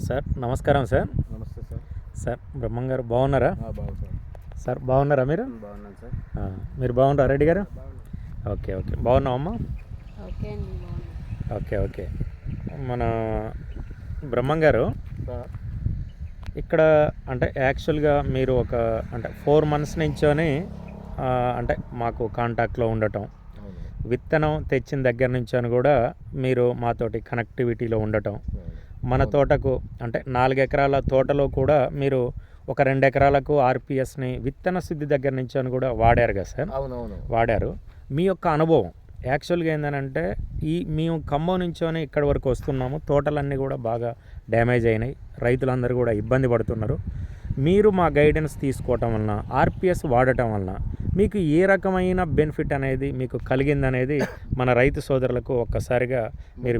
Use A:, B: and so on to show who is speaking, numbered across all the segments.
A: Sir నమస్కారం sir.
B: నమస్తే sir.
A: Sir బ్రహ్మం గారు బాగున్నారా?
B: బాగు సార్.
A: సార్ బాగున్నారా మీరు?
B: బాగున్నాను సార్.
A: ఆ, మీరు బాగున్నారా రెడ్డి గారు? Okay okay. బాగున్నామమ్మా
C: okay
A: okay okay. మన బ్రహ్మం గారు
B: సార్.
A: ఇక్కడ అంటే యాక్చువల్గా మీరు ఒక అంటే ఫోర్ మంత్స్ నుంచోని ఆ, అంటే మాకు కాంటాక్ట్లో ఉండటం విత్తనం తెచ్చిన దగ్గర నుంచొని కూడా మీరు మాతోటి కనెక్టివిటీలో ఉండటం. మన తోటకు అంటే నాలుగు ఎకరాల తోటలో కూడా మీరు ఒక రెండు ఎకరాలకు ఆర్పిఎస్ని విత్తన శుద్ధి దగ్గర నుంచి అని కూడా వాడారు కదా సార్?
B: అవునవును.
A: వాడారు. మీ యొక్క అనుభవం యాక్చువల్గా ఏంటంటే ఈ మేము ఖమ్మం నుంచోనే ఇక్కడి వరకు వస్తున్నాము. తోటలన్నీ కూడా బాగా డ్యామేజ్ అయినాయి. రైతులందరూ కూడా ఇబ్బంది పడుతున్నారు. మీరు మా గైడెన్స్ తీసుకోవటం వలన ఆర్పిఎస్ వాడటం వలన మీకు ఏ రకమైన బెనిఫిట్ అనేది మీకు కలిగిందనేది మన రైతు సోదరులకు ఒక్కసారిగా మీరు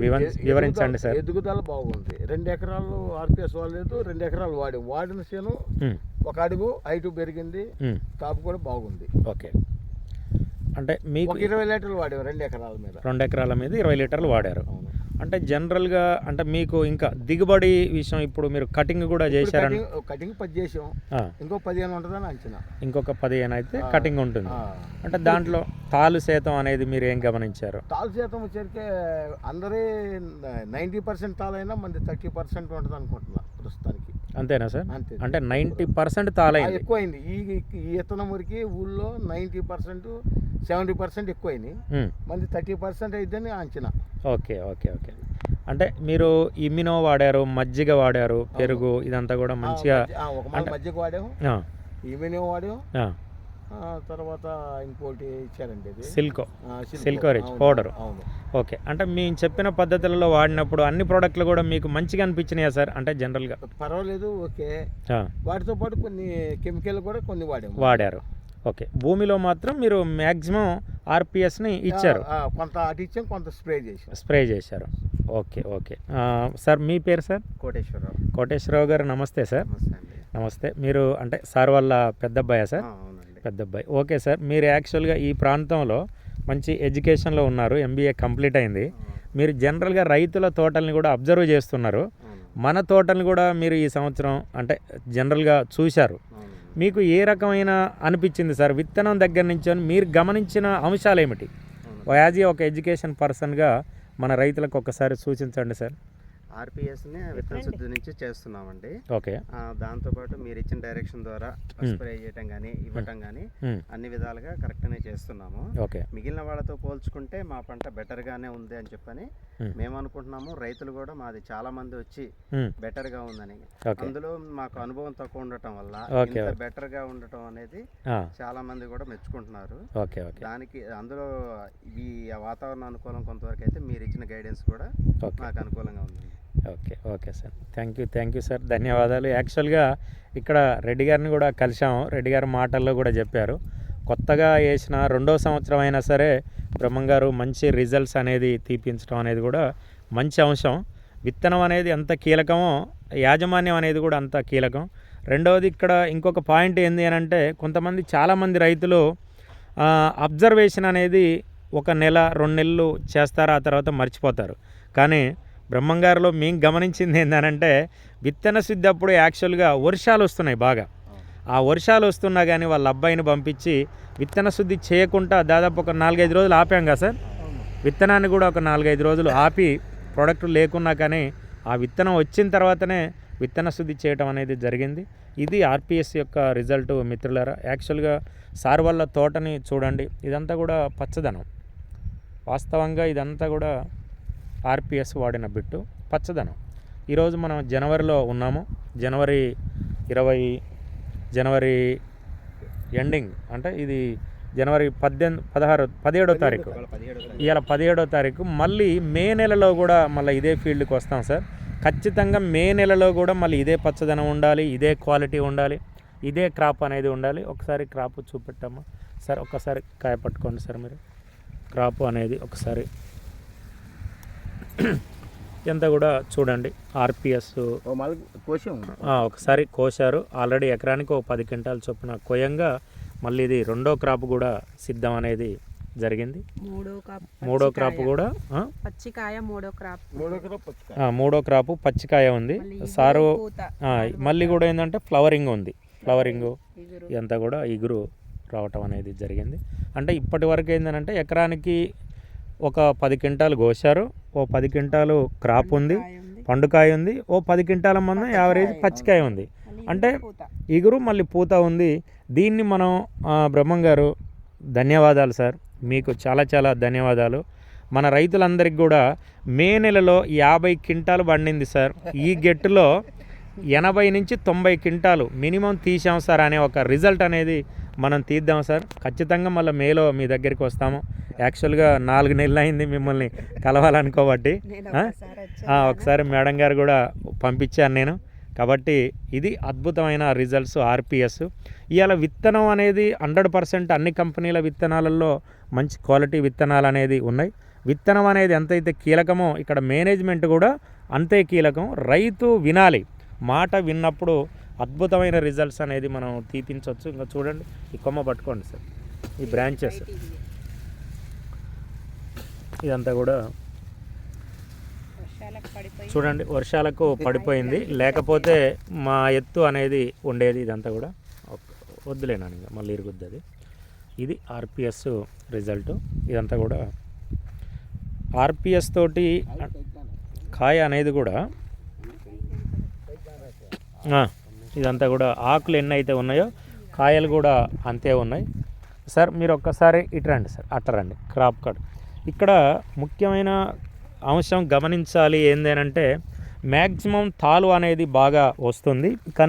A: వివరించండి సార్.
B: ఎదుగుదల బాగుంది. రెండు ఎకరాలు ఆర్పిఎస్ వాడలేదు రెండు ఎకరాలు వాడి వాడిన చేను ఒక అడుగు హైట్ పెరిగింది కాపు కూడా బాగుంది.
A: ఓకే. అంటే మీకు
B: ఇరవై లీటర్లు వాడాము రెండు ఎకరాల మీద.
A: రెండు ఎకరాల మీద ఇరవై లీటర్లు వాడారు.
B: అవును.
A: అంటే జనరల్గా అంటే మీకు ఇంకా దిగుబడి విషయం ఇప్పుడు మీరు కటింగ్ కూడా చేశారని
B: కటింగ్ పది చేసాం. ఇంకో పదిహేను ఉంటుందని అంచనా.
A: ఇంకొక పదిహేను అయితే కటింగ్ ఉంటుంది. అంటే దాంట్లో తాలు శాతం అనేది మీరు ఏం గమనించారు?
B: తాలు శాతం వచ్చేసరికి అందరే నైంటీ పర్సెంట్ తాలైనా మంది థర్టీ పర్సెంట్ ఉంటుంది అనుకుంటున్నా ప్రస్తుతానికి.
A: అంతేనా సార్?
B: అంతే.
A: అంటే నైంటీ పర్సెంట్ తాలైంది
B: ఎక్కువైంది. ఈ ఈ వరకు ఊళ్ళో నైంటీ పర్సెంట్ సెవెంటీ పర్సెంట్ ఎక్కువైంది మంది థర్టీ పర్సెంట్ అయిద్దని అంచనా.
A: Okay okay okay. అంటే మీరు ఇమ్యూనో వాడారు మజ్జిగ వాడారు పెరుగు ఇదంతా కూడా మంచిగా
B: మధ్యకు వాడాము.
A: ఆ,
B: ఈమెనే వాడాము. తర్వాత ఇంకోటి ఇచ్చారండి
A: సిల్కో.
B: సిల్కో.
A: Rich powder.
B: అవును.
A: ఓకే. అంటే మేము చెప్పిన పద్ధతులలో వాడినప్పుడు అన్ని ప్రోడక్ట్లు కూడా మీకు మంచిగా అనిపించినాయా సార్? అంటే జనరల్గా.
B: పర్వాలేదు ఓకే. వాటితో పాటు కొన్ని కెమికల్ కూడా కొన్ని వాడాము.
A: వాడారు. ఓకే. భూమిలో మాత్రం మీరు మ్యాక్సిమం ఆర్పిఎస్ని ఇచ్చారు.
B: కొంత అటు ఇచ్చాం కొంత స్ప్రే చేసాం
A: స్ప్రే చేశారు. Okay okay. సార్ మీ పేరు సార్?
B: కోటేశ్వరరావు.
A: కోటేశ్వరరావు గారు నమస్తే సార్.
B: నమస్తే
A: మీరు అంటే సార్ వాళ్ళ పెద్ద అబ్బాయా సార్ పెద్ద అబ్బాయి ఓకే సార్ మీరు యాక్చువల్గా ఈ ప్రాంతంలో మంచి ఎడ్యుకేషన్లో ఉన్నారు ఎంబీఏ కంప్లీట్ అయింది. మీరు జనరల్గా రైతుల తోటల్ని కూడా అబ్జర్వ్ చేస్తున్నారు. మన తోటల్ని కూడా మీరు ఈ సంవత్సరం అంటే జనరల్గా చూశారు. మీకు ఏ రకమైన అనిపించింది సార్? విత్తనం దగ్గర నుంచి మీరు గమనించిన అంశాలు ఏమిటి యాజ్ ఏ ఒక ఎడ్యుకేషన్ పర్సన్గా మన రైతులకు ఒకసారి సూచించండి సార్.
D: ఆర్పిఎస్ని విత్తన శుద్ధి నుంచి చేస్తున్నామండి.
A: ఓకే.
D: దాంతోపాటు మీరు ఇచ్చిన డైరెక్షన్ ద్వారా. స్ప్రే చేయటం కానీ ఇవ్వటం కానీ అన్ని విధాలుగా కరెక్ట్గానే చేస్తున్నాము.
A: ఓకే.
D: మిగిలిన వాళ్ళతో పోల్చుకుంటే మా పంట బెటర్గానే ఉంది అని చెప్పని. మేము. అనుకుంటున్నాము రైతులు కూడా మాది చాలా మంది వచ్చి
A: ఉమ్,
D: బెటర్గా ఉందని. అందులో మాకు అనుభవం తక్కువ ఉండటం వల్ల ఇంత
A: ఓకే.
D: బెటర్గా ఉండటం అనేది చాలా మంది కూడా మెచ్చుకుంటున్నారు. దానికి అందులో ఈ వాతావరణ అనుకూలం కొంతవరకు అయితే మీరు ఇచ్చిన గైడెన్స్ కూడా నాకు అనుకూలంగా ఉంది
A: okay okay sir. Thank you thank you sir. ధన్యవాదాలు. యాక్చువల్గా ఇక్కడ రెడ్డి గారిని కూడా కలిసాము రెడ్డి గారి మాటల్లో కూడా చెప్పారు. కొత్తగా వేసిన రెండో సంవత్సరం అయినా సరే బ్రహ్మం గారు మంచి రిజల్ట్స్ అనేది తీపించడం అనేది కూడా మంచి అంశం. విత్తనం అనేది ఎంత కీలకమో యాజమాన్యం అనేది కూడా అంత కీలకం. రెండవది ఇక్కడ ఇంకొక పాయింట్ ఏంది అని అంటే కొంతమంది చాలామంది రైతులు అబ్జర్వేషన్ అనేది ఒక నెల రెండు నెలలు చేస్తారు ఆ తర్వాత మర్చిపోతారు. కానీ బ్రహ్మంగారిలో మేము గమనించింది ఏంటంటే విత్తన శుద్ధి అప్పుడు యాక్చువల్గా వర్షాలు వస్తున్నాయి బాగా. ఆ వర్షాలు వస్తున్నా కానీ వాళ్ళ అబ్బాయిని పంపించి విత్తన శుద్ధి చేయకుండా దాదాపు ఒక నాలుగైదు రోజులు ఆపాం కదా సార్? విత్తనాన్ని కూడా ఒక నాలుగైదు రోజులు ఆపి ప్రోడక్ట్ లేకున్నా కానీ ఆ విత్తనం వచ్చిన తర్వాతనే విత్తన శుద్ధి చేయటం అనేది జరిగింది. ఇది ఆర్పిఎస్ యొక్క రిజల్ట్ మిత్రులారా. యాక్చువల్గా సార్ వాళ్ళ తోటని చూడండి. ఇదంతా కూడా పచ్చదనం. వాస్తవంగా ఇదంతా కూడా ఆర్పిఎస్ వాడిన బిట్టు పచ్చదనం. ఈరోజు మనం జనవరిలో ఉన్నాము. జనవరి ఇరవై జనవరి ఎండింగ్ అంటే ఇది జనవరి పద్దెనిమిది పదహారు పదిహేడో తారీఖు. ఇవాళ పదిహేడో తారీఖు. మళ్ళీ మే నెలలో కూడా మళ్ళీ ఇదే ఫీల్డ్కి వస్తాం సార్. ఖచ్చితంగా మే నెలలో కూడా మళ్ళీ ఇదే పచ్చదనం ఉండాలి ఇదే క్వాలిటీ ఉండాలి ఇదే క్రాప్ అనేది ఉండాలి. ఒకసారి క్రాప్ చూపెట్టాము సార్ ఒక్కసారి కాయ పట్టుకోండి సార్ మీరు. క్రాప్ అనేది ఒకసారి ఎంత కూడా చూడండి ఆర్పిఎస్
B: ఓ మళ్ళీ కోసాం
A: ఒకసారి కోశారు. ఆల్రెడీ ఎకరానికి ఒక పది క్వింటాల చొప్పున కోయంగా మళ్ళీ ఇది రెండో క్రాప్ కూడా సిద్ధం అనేది జరిగింది.
C: మూడో
A: క్రాప్ కూడా ఆ?
C: పచ్చికాయ మూడో క్రాప్.
B: మూడో
A: క్రాపు పచ్చికాయ. ఉంది. సారు మళ్ళీ కూడా ఏంటంటే ఫ్లవరింగ్ ఉంది. ఫ్లవరింగ్ ఇదంతా కూడా ఇగురు రావటం అనేది జరిగింది. అంటే ఇప్పటి వరకు ఏంటంటే ఎకరానికి ఒక పది క్వింటాలు కోసారు ఓ పది క్వింటాలు క్రాప్ ఉంది
C: కాయ ఉంది.
A: పండుకాయ ఉంది ఓ పది క్వింటాల మందం యావరేజ్ పచ్చికాయ ఉంది. అంటే
C: ఇగురు,
A: మళ్ళీ పూత ఉంది. దీన్ని మనం బ్రహ్మం గారు ధన్యవాదాలు సార్. మీకు చాలా చాలా ధన్యవాదాలు. మన రైతులందరికీ కూడా మే నెలలో యాభై క్వింటాలు పండింది సార్. ఈ గెట్టులో ఎనభై నుంచి తొంభై క్వింటాలు మినిమం తీసాం సార్ అనే ఒక రిజల్ట్ అనేది మనం తీద్దాం సార్. ఖచ్చితంగా మళ్ళీ మేలో మీ దగ్గరికి వస్తాము. యాక్చువల్గా నాలుగు నెలలు అయింది మిమ్మల్ని కలవాలనుకోబట్టి.
C: ఒకసారి
A: మేడం గారు కూడా పంపించాను నేను. కాబట్టి ఇది అద్భుతమైన రిజల్ట్స్ ఆర్పిఎస్. ఇవాళ విత్తనం అనేది హండ్రెడ్ పర్సెంట్ అన్ని కంపెనీల విత్తనాలలో మంచి క్వాలిటీ విత్తనాలు అనేది ఉన్నాయి. విత్తనం అనేది ఎంతైతే కీలకమో ఇక్కడ మేనేజ్మెంట్ కూడా అంతే కీలకం. రైతు వినాలి. మాట విన్నప్పుడు అద్భుతమైన రిజల్ట్స్ అనేది మనం తీపించవచ్చు. ఇంకా చూడండి ఈ కొమ్మ పట్టుకోండి సార్. ఈ బ్రాంచెస్ ఇదంతా కూడా చూడండి వర్షాలకు పడిపోయింది. లేకపోతే మా ఎత్తు అనేది ఉండేది ఇదంతా కూడా. ఓకే. వద్దులేనా ఇంకా మళ్ళీ ఇరుగుద్ది అది. ఇది ఆర్పిఎస్ రిజల్ట్ ఇదంతా కూడా ఆర్పిఎస్ తోటి కాయ అనేది కూడా ఇదంతా కూడా ఆకులు ఎన్ని అయితే ఉన్నాయో కాయలు కూడా అంతే ఉన్నాయి. సార్ మీరు ఒక్కసారి ఇటు రండి సార్ అట్ట రండి క్రాప్ కట్. ఇక్కడ ముఖ్యమైన అంశం గమనించాలి ఏంటంటే మ్యాక్సిమం తాలు అనేది బాగా వస్తుంది కానీ